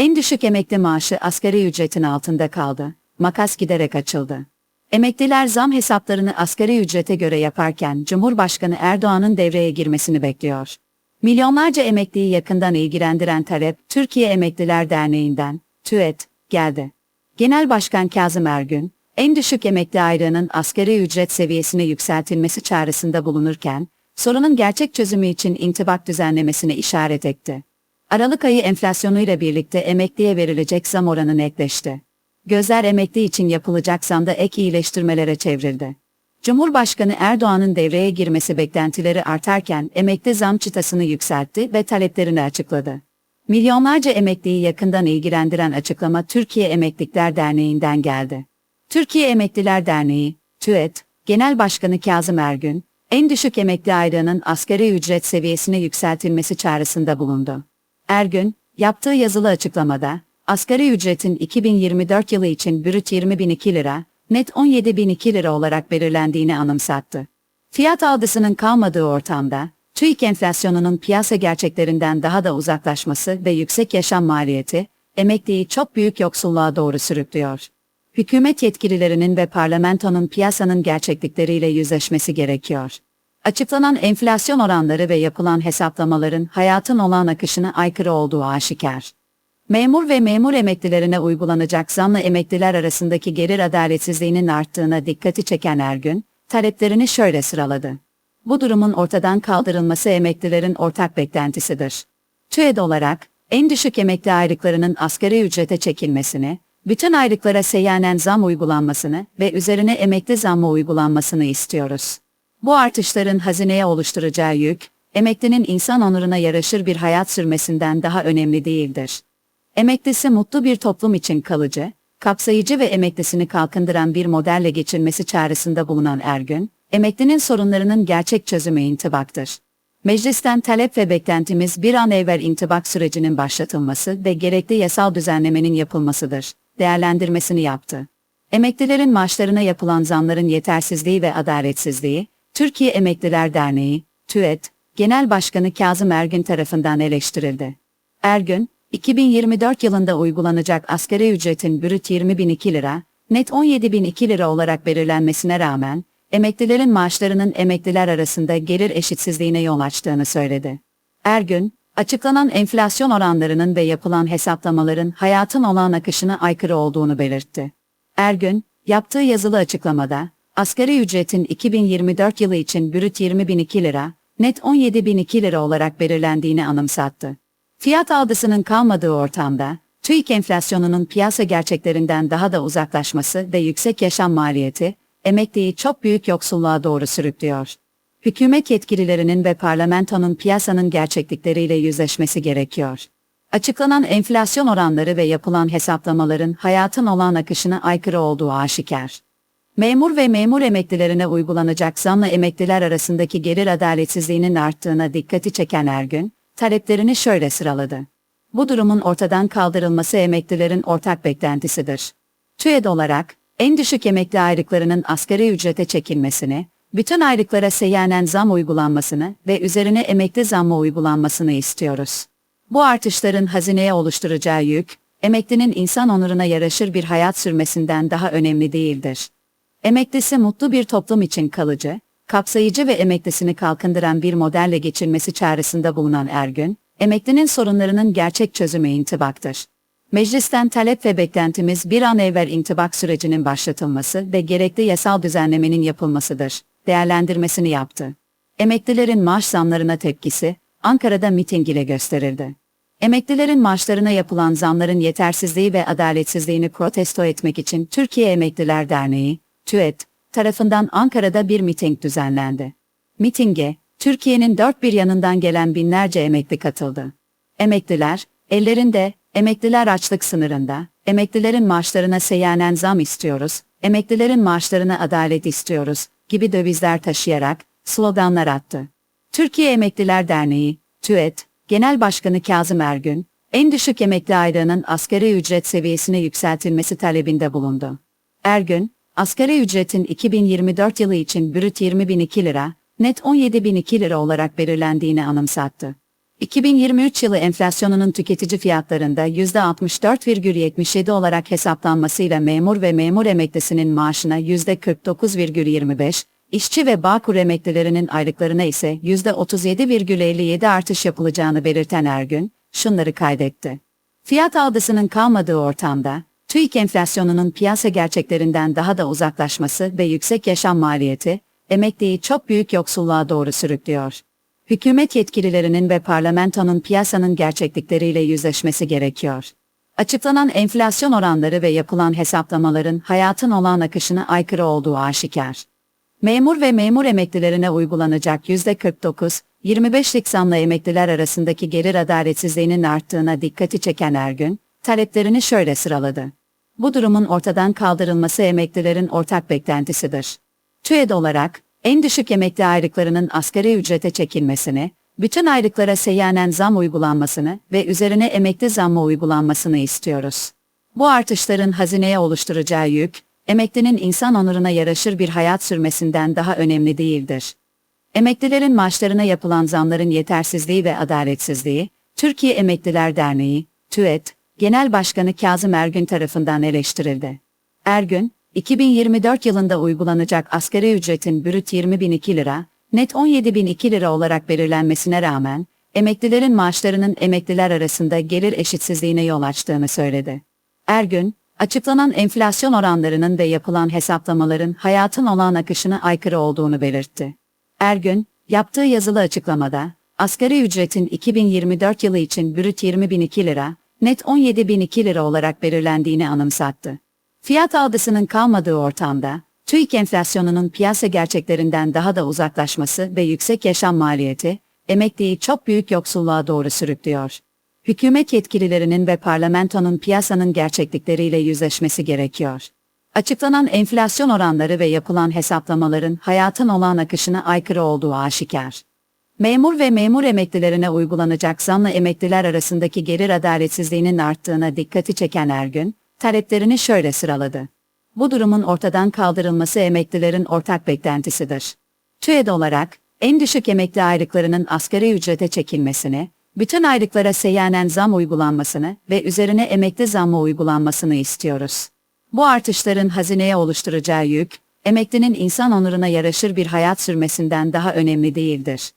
En düşük emekli maaşı asgari ücretin altında kaldı. Makas giderek açıldı. Emekliler zam hesaplarını asgari ücrete göre yaparken Cumhurbaşkanı Erdoğan'ın devreye girmesini bekliyor. Milyonlarca emekliyi yakından ilgilendiren talep Türkiye Emekliler Derneği'nden, TÜET, geldi. Genel Başkan Kazım Ergün, en düşük emekli aylığının asgari ücret seviyesine yükseltilmesi çağrısında bulunurken, sorunun gerçek çözümü için intibak düzenlemesine işaret etti. Aralık ayı enflasyonuyla birlikte emekliye verilecek zam oranı netleşti. Gözler emekli için yapılacak zamda ek iyileştirmelere çevrildi. Cumhurbaşkanı Erdoğan'ın devreye girmesi beklentileri artarken emekli zam çıtasını yükseltti ve taleplerini açıkladı. Milyonlarca emekliyi yakından ilgilendiren açıklama Türkiye Emekliler Derneği'nden geldi. Türkiye Emekliler Derneği, TÜET, Genel Başkanı Kazım Ergün, en düşük emekli aylığının asgari ücret seviyesine yükseltilmesi çağrısında bulundu. Ergün, yaptığı yazılı açıklamada, asgari ücretin 2024 yılı için brüt 20.002 lira, net 17.002 lira olarak belirlendiğini anımsattı. Fiyat algısının kalmadığı ortamda, TÜİK enflasyonunun piyasa gerçeklerinden daha da uzaklaşması ve yüksek yaşam maliyeti, emekliyi çok büyük yoksulluğa doğru sürüklüyor. Hükümet yetkililerinin ve parlamentonun piyasanın gerçeklikleriyle yüzleşmesi gerekiyor. Açıklanan enflasyon oranları ve yapılan hesaplamaların hayatın olağan akışına aykırı olduğu aşikar. Memur ve memur emeklilerine uygulanacak zamla emekliler arasındaki gelir adaletsizliğinin arttığına dikkati çeken Ergün, taleplerini şöyle sıraladı. Bu durumun ortadan kaldırılması emeklilerin ortak beklentisidir. TÜED olarak, en düşük emekli aylıklarının asgari ücrete çekilmesini, bütün aylıklara seyyanen zam uygulanmasını ve üzerine emekli zammı uygulanmasını istiyoruz. Bu artışların hazineye oluşturacağı yük, emeklinin insan onuruna yaraşır bir hayat sürmesinden daha önemli değildir. Emeklisi mutlu bir toplum için kalıcı, kapsayıcı ve emeklisini kalkındıran bir modelle geçirmesi çağrısında bulunan Ergün, emeklinin sorunlarının gerçek çözümü intibaktır. Meclisten talep ve beklentimiz bir an evvel intibak sürecinin başlatılması ve gerekli yasal düzenlemenin yapılmasıdır, değerlendirmesini yaptı. Emeklilerin maaşlarına yapılan zamların yetersizliği ve adaletsizliği, Türkiye Emekliler Derneği, TÜET, Genel Başkanı Kazım Ergün tarafından eleştirildi. Ergün, 2024 yılında uygulanacak asgari ücretin brüt 20.002 lira, net 17.002 lira olarak belirlenmesine rağmen, emeklilerin maaşlarının emekliler arasında gelir eşitsizliğine yol açtığını söyledi. Ergün, açıklanan enflasyon oranlarının ve yapılan hesaplamaların hayatın olağan akışına aykırı olduğunu belirtti. Ergün, yaptığı yazılı açıklamada, asgari ücretin 2024 yılı için brüt 20.002 lira, net 17.002 lira olarak belirlendiğini anımsattı. Fiyat algısının kalmadığı ortamda, TÜİK enflasyonunun piyasa gerçeklerinden daha da uzaklaşması ve yüksek yaşam maliyeti, emekliyi çok büyük yoksulluğa doğru sürüklüyor. Hükümet yetkililerinin ve parlamentonun piyasanın gerçeklikleriyle yüzleşmesi gerekiyor. Açıklanan enflasyon oranları ve yapılan hesaplamaların hayatın olağan akışına aykırı olduğu aşikar. Memur ve memur emeklilerine uygulanacak zamla emekliler arasındaki gelir adaletsizliğinin arttığına dikkati çeken Ergün, taleplerini şöyle sıraladı. Bu durumun ortadan kaldırılması emeklilerin ortak beklentisidir. TÜED olarak, en düşük emekli aylıklarının asgari ücrete çekilmesini, bütün aylıklara seyyanen zam uygulanmasını ve üzerine emekli zammı uygulanmasını istiyoruz. Bu artışların hazineye oluşturacağı yük, emeklinin insan onuruna yaraşır bir hayat sürmesinden daha önemli değildir. Emeklisi mutlu bir toplum için kalıcı, kapsayıcı ve emeklisini kalkındıran bir modelle geçirmesi çağrısında bulunan Ergün, emeklinin sorunlarının gerçek çözümü intibaktır. Meclisten talep ve beklentimiz bir an evvel intibak sürecinin başlatılması ve gerekli yasal düzenlemenin yapılmasıdır, değerlendirmesini yaptı. Emeklilerin maaş zamlarına tepkisi, Ankara'da miting ile gösterildi. Emeklilerin maaşlarına yapılan zamların yetersizliği ve adaletsizliğini protesto etmek için Türkiye Emekliler Derneği, TÜET, tarafından Ankara'da bir miting düzenlendi. Mitinge, Türkiye'nin dört bir yanından gelen binlerce emekli katıldı. Emekliler, ellerinde, emekliler açlık sınırında, emeklilerin maaşlarına seyyanen zam istiyoruz, emeklilerin maaşlarına adalet istiyoruz, gibi dövizler taşıyarak, sloganlar attı. Türkiye Emekliler Derneği, TÜET, Genel Başkanı Kazım Ergün, en düşük emekli aylığının asgari ücret seviyesine yükseltilmesi talebinde bulundu. Ergün, asgari ücretin 2024 yılı için brüt 20.002 lira, net 17.002 lira olarak belirlendiğini anımsattı. 2023 yılı enflasyonunun tüketici fiyatlarında %64,77 olarak hesaplanmasıyla memur ve memur emeklisinin maaşına %49,25, işçi ve Bağkur emeklilerinin aylıklarına ise %37,57 artış yapılacağını belirten Ergün, şunları kaydetti. Fiyat algısının kalmadığı ortamda, TÜİK enflasyonunun piyasa gerçeklerinden daha da uzaklaşması ve yüksek yaşam maliyeti, emekliyi çok büyük yoksulluğa doğru sürüklüyor. Hükümet yetkililerinin ve parlamentonun piyasanın gerçeklikleriyle yüzleşmesi gerekiyor. Açıklanan enflasyon oranları ve yapılan hesaplamaların hayatın olağan akışına aykırı olduğu aşikar. Memur ve memur emeklilerine uygulanacak %49, 25'lik zamla emekliler arasındaki gelir adaletsizliğinin arttığına dikkati çeken Ergün, taleplerini şöyle sıraladı. Bu durumun ortadan kaldırılması emeklilerin ortak beklentisidir. TÜED olarak, en düşük emekli aylıklarının asgari ücrete çekilmesini, bütün aylıklara seyyanen zam uygulanmasını ve üzerine emekli zammı uygulanmasını istiyoruz. Bu artışların hazineye oluşturacağı yük, emeklinin insan onuruna yaraşır bir hayat sürmesinden daha önemli değildir. Emeklilerin maaşlarına yapılan zamların yetersizliği ve adaletsizliği, Türkiye Emekliler Derneği, TÜET, Genel Başkanı Kazım Ergün tarafından eleştirildi. Ergün, 2024 yılında uygulanacak asgari ücretin brüt 20.002 lira, net 17.002 lira olarak belirlenmesine rağmen, emeklilerin maaşlarının emekliler arasında gelir eşitsizliğine yol açtığını söyledi. Ergün, açıklanan enflasyon oranlarının ve yapılan hesaplamaların hayatın olağan akışına aykırı olduğunu belirtti. Ergün, yaptığı yazılı açıklamada, asgari ücretin 2024 yılı için brüt 20.002 lira, net 17.002 lira olarak belirlendiğini anımsattı. Fiyat algısının kalmadığı ortamda, TÜİK enflasyonunun piyasa gerçeklerinden daha da uzaklaşması ve yüksek yaşam maliyeti, emekliyi çok büyük yoksulluğa doğru sürüklüyor. Hükümet yetkililerinin ve parlamentonun piyasanın gerçeklikleriyle yüzleşmesi gerekiyor. Açıklanan enflasyon oranları ve yapılan hesaplamaların hayatın olağan akışına aykırı olduğu aşikar. Memur ve memur emeklilerine uygulanacak zamla emekliler arasındaki gelir adaletsizliğinin arttığına dikkati çeken Ergün, taleplerini şöyle sıraladı. Bu durumun ortadan kaldırılması emeklilerin ortak beklentisidir. TÜED olarak, en düşük emekli aylıklarının asgari ücrete çekilmesini, bütün aylıklara seyyanen zam uygulanmasını ve üzerine emekli zammı uygulanmasını istiyoruz. Bu artışların hazineye oluşturacağı yük, emeklinin insan onuruna yaraşır bir hayat sürmesinden daha önemli değildir.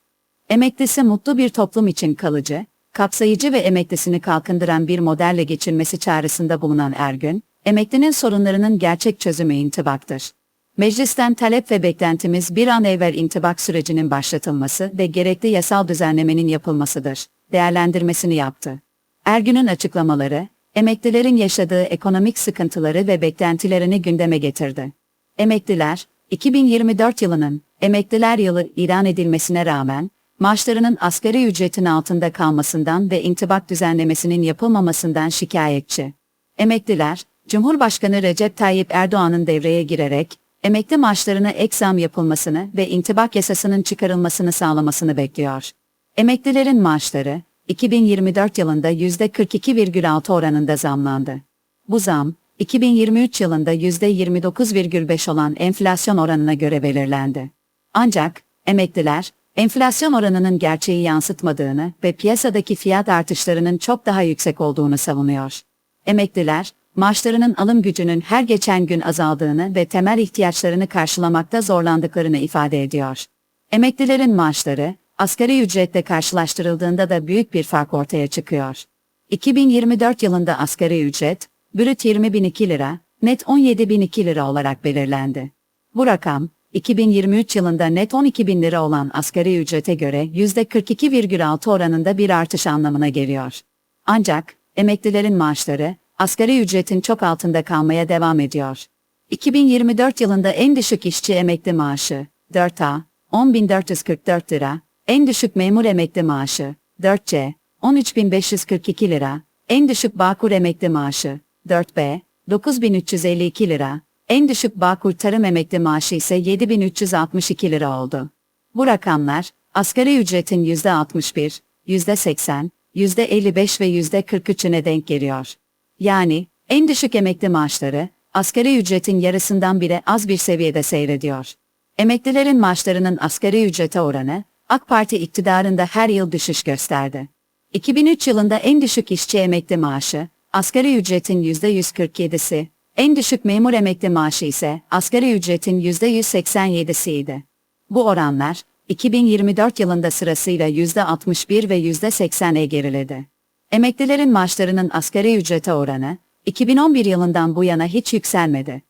Emeklisi mutlu bir toplum için kalıcı, kapsayıcı ve emeklisini kalkındıran bir modelle geçirmesi çağrısında bulunan Ergün, emeklinin sorunlarının gerçek çözümü intibaktır. Meclisten talep ve beklentimiz bir an evvel intibak sürecinin başlatılması ve gerekli yasal düzenlemenin yapılmasıdır, değerlendirmesini yaptı. Ergün'ün açıklamaları, emeklilerin yaşadığı ekonomik sıkıntıları ve beklentilerini gündeme getirdi. Emekliler, 2024 yılının Emekliler Yılı ilan edilmesine rağmen, maaşlarının asgari ücretin altında kalmasından ve intibak düzenlemesinin yapılmamasından şikayetçi. Emekliler, Cumhurbaşkanı Recep Tayyip Erdoğan'ın devreye girerek, emekli maaşlarına ek zam yapılmasını ve intibak yasasının çıkarılmasını sağlamasını bekliyor. Emeklilerin maaşları, 2024 yılında %42,6 oranında zamlandı. Bu zam, 2023 yılında %29,5 olan enflasyon oranına göre belirlendi. Ancak, emekliler, enflasyon oranının gerçeği yansıtmadığını ve piyasadaki fiyat artışlarının çok daha yüksek olduğunu savunuyor. Emekliler, maaşlarının alım gücünün her geçen gün azaldığını ve temel ihtiyaçlarını karşılamakta zorlandıklarını ifade ediyor. Emeklilerin maaşları, asgari ücretle karşılaştırıldığında da büyük bir fark ortaya çıkıyor. 2024 yılında asgari ücret, brüt 20.002 lira, net 17.002 lira olarak belirlendi. Bu rakam, 2023 yılında net 12.000 lira olan asgari ücrete göre %42,6 oranında bir artış anlamına geliyor. Ancak, emeklilerin maaşları, asgari ücretin çok altında kalmaya devam ediyor. 2024 yılında en düşük işçi emekli maaşı, 4A, 10.444 lira, en düşük memur emekli maaşı, 4C, 13.542 lira, en düşük Bağkur emekli maaşı, 4B, 9.352 lira, en düşük Bağkur tarım emekli maaşı ise 7.362 lira oldu. Bu rakamlar, asgari ücretin %61, %80, %55 ve %43'üne denk geliyor. Yani, en düşük emekli maaşları, asgari ücretin yarısından bile az bir seviyede seyrediyor. Emeklilerin maaşlarının asgari ücrete oranı, AK Parti iktidarında her yıl düşüş gösterdi. 2003 yılında en düşük işçi emekli maaşı, asgari ücretin %147'si, en düşük memur emekli maaşı ise asgari ücretin %187'siydi. Bu oranlar, 2024 yılında sırasıyla %61 ve %80'e geriledi. Emeklilerin maaşlarının asgari ücrete oranı, 2011 yılından bu yana hiç yükselmedi.